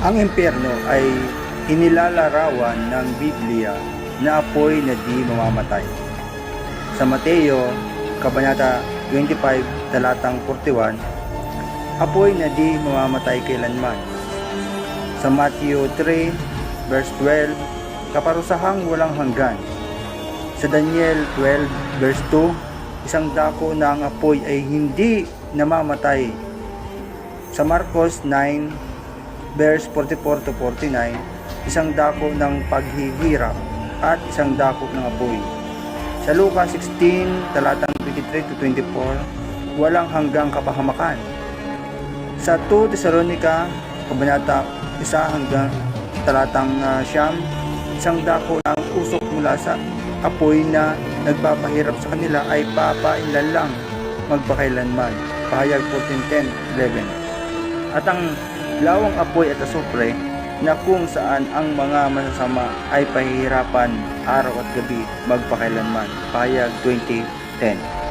Ang impyerno ay inilalarawan ng Biblia na apoy na di mamamatay. Sa Mateo, Kabanata 25, talatang 41, apoy na di mamamatay kailanman. Sa Matthew 3, verse 12, kaparusahang walang hanggan. Sa Daniel 12, verse 2, isang dako na ang apoy ay hindi namamatay. Sa Marcos 9, verse 44 to 49, isang dako ng paghihirap at isang dako ng apoy. Sa Lucas 16, talatang 23 to 24, walang hanggang kapahamakan. Sa 2 Thessalonica, kabanata 1 hanggang talatang uh, siyam, isang dako ng usok mula sa apoy na nagpapahirap sa kanila ay papailan lang magpakailanman. Pahayag 14.10.11 At ang lawang apoy at asupre na kung saan ang mga masasama ay pahihirapan araw at gabi magpakailanman. Pahayag 20.10